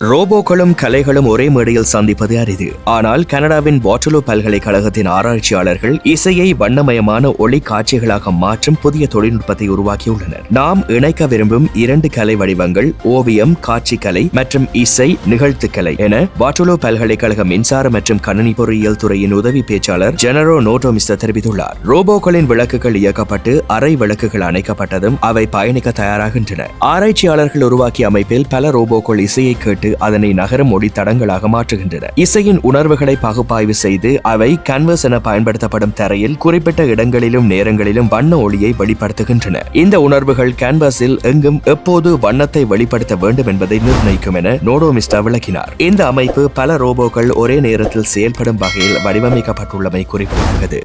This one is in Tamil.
ரோபோக்களும் கலைகளும் ஒரே மேடையில் சந்திப்பது அரிது. ஆனால் கனடாவின் வாட்டலோ பல்கலைக்கழகத்தின் ஆராய்ச்சியாளர்கள் இசையை வண்ணமயமான ஒளி காட்சிகளாக மாற்றும் புதிய தொழில்நுட்பத்தை உருவாக்கியுள்ளனர். நாம் இணைக்க விரும்பும் இரண்டு கலை வடிவங்கள் ஓவியம் காட்சிக்கலை மற்றும் இசை நிகழ்த்துக்கலை என வாட்டலோ பல்கலைக்கழக மின்சார மற்றும் கணினி பொறியியல் துறையின் உதவி பேச்சாளர் ஜெனரோ நோட்டோமிஸ்ட தெரிவித்துள்ளார். ரோபோக்களின் விளக்குகள் இயக்கப்பட்டு அறை விளக்குகள் அணைக்கப்பட்டதும் அவை பயணிக்க தயாராகின்றன. ஆராய்ச்சியாளர்கள் உருவாக்கிய அமைப்பில் பல ரோபோக்கள் இசையை கேட்டு அதனை நகரம் ஒளி தடங்களாக மாற்றுகின்றன. இசையின் உணர்வுகளை பகுப்பாய்வு செய்து அவை கேன்வஸ் என பயன்படுத்தப்படும் தரையில் குறிப்பிட்ட இடங்களிலும் நேரங்களிலும் வண்ண ஒளியை வெளிப்படுத்துகின்றன. இந்த உணர்வுகள் கேன்வாஸில் எங்கும் எப்போது வண்ணத்தை வெளிப்படுத்த வேண்டும் என்பதை நிர்ணயிக்கும் என நோடோமிஸ்டா விளக்கினார். இந்த அமைப்பு பல ரோபோக்கள் ஒரே நேரத்தில் செயல்படும் வகையில் வடிவமைக்கப்பட்டுள்ளமை குறிப்பிடத்தக்கது.